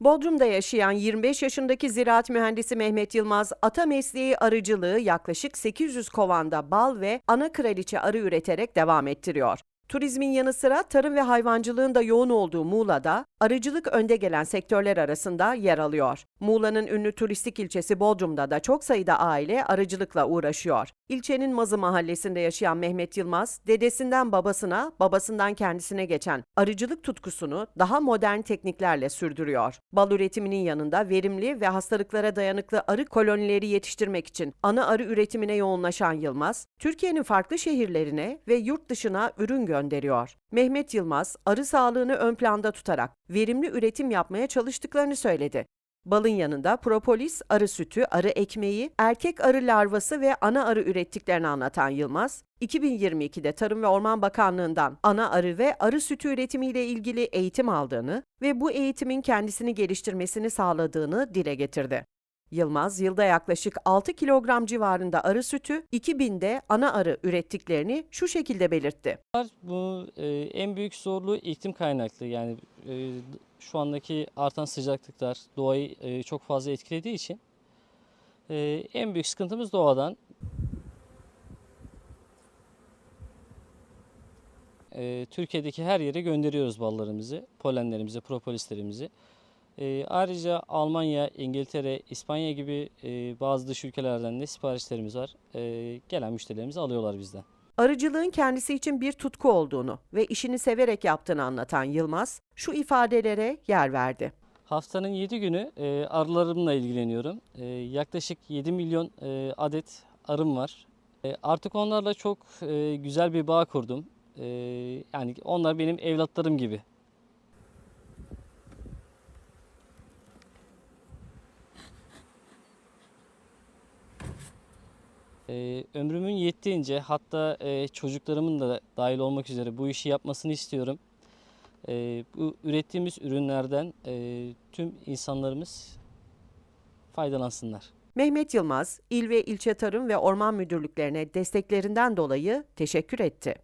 Bodrum'da yaşayan 25 yaşındaki ziraat mühendisi Mehmet Yılmaz, ata mesleği arıcılığı yaklaşık 800 kovanda bal ve ana kraliçe arı üreterek devam ettiriyor. Turizmin yanı sıra tarım ve hayvancılığın da yoğun olduğu Muğla'da arıcılık önde gelen sektörler arasında yer alıyor. Muğla'nın ünlü turistik ilçesi Bodrum'da da çok sayıda aile arıcılıkla uğraşıyor. İlçenin Mazı mahallesinde yaşayan Mehmet Yılmaz, dedesinden babasına, babasından kendisine geçen arıcılık tutkusunu daha modern tekniklerle sürdürüyor. Bal üretiminin yanında verimli ve hastalıklara dayanıklı arı kolonileri yetiştirmek için ana arı üretimine yoğunlaşan Yılmaz, Türkiye'nin farklı şehirlerine ve yurt dışına ürün gönderiyor. Mehmet Yılmaz, arı sağlığını ön planda tutarak verimli üretim yapmaya çalıştıklarını söyledi. Balın yanında propolis, arı sütü, arı ekmeği, erkek arı larvası ve ana arı ürettiklerini anlatan Yılmaz, 2022'de Tarım ve Orman Bakanlığı'ndan ana arı ve arı sütü üretimiyle ilgili eğitim aldığını ve bu eğitimin kendisini geliştirmesini sağladığını dile getirdi. Yılmaz, yılda yaklaşık 6 kilogram civarında arı sütü, 2000'de ana arı ürettiklerini şu şekilde belirtti. Bu e, en büyük zorluğu iklim kaynaklı yani e, şu andaki artan sıcaklıklar doğayı e, çok fazla etkilediği için e, en büyük sıkıntımız doğadan. E, Türkiye'deki her yere gönderiyoruz ballarımızı, polenlerimizi, propolislerimizi. E, ayrıca Almanya, İngiltere, İspanya gibi e, bazı dış ülkelerden de siparişlerimiz var. E, gelen müşterilerimiz alıyorlar bizden. Arıcılığın kendisi için bir tutku olduğunu ve işini severek yaptığını anlatan Yılmaz, şu ifadelere yer verdi. Haftanın 7 günü e, arılarımla ilgileniyorum. E, yaklaşık 7 milyon e, adet arım var. E, artık onlarla çok e, güzel bir bağ kurdum. E, yani onlar benim evlatlarım gibi. E, ömrümün yettiğince hatta e, çocuklarımın da dahil olmak üzere bu işi yapmasını istiyorum. E, bu ürettiğimiz ürünlerden e, tüm insanlarımız faydalansınlar. Mehmet Yılmaz, il ve ilçe tarım ve orman müdürlüklerine desteklerinden dolayı teşekkür etti.